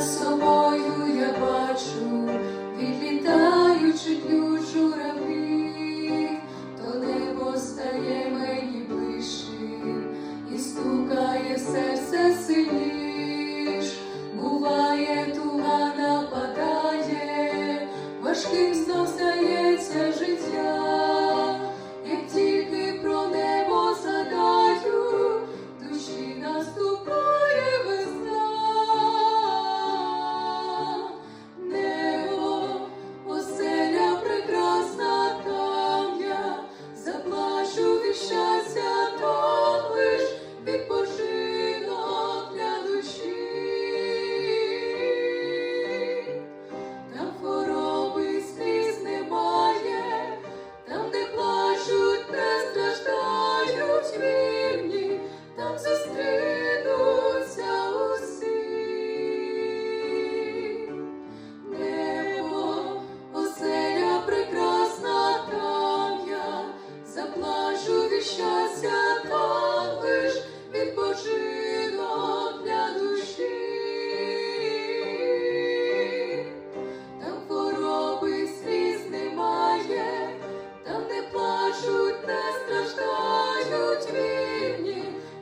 собою я бачу.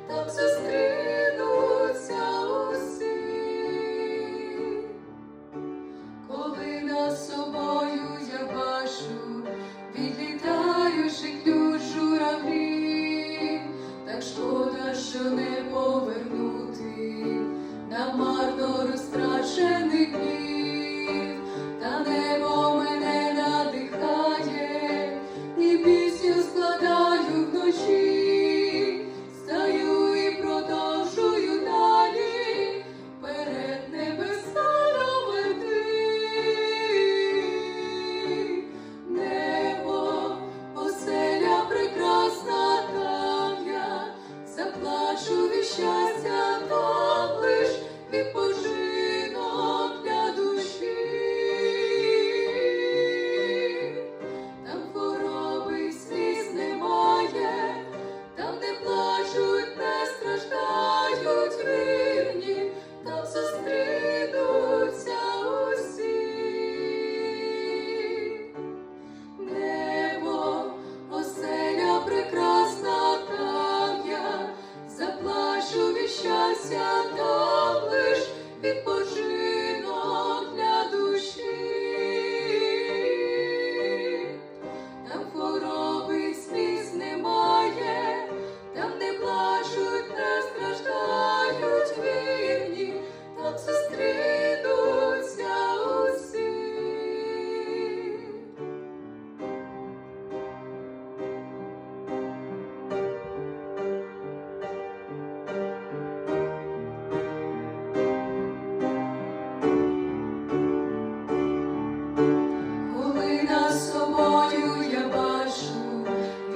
там зустрінуться усі, коли нас собою я бачу, відлітаючи клюжу журавлі, так шкода, що не повернуть.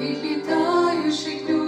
відлітаючи.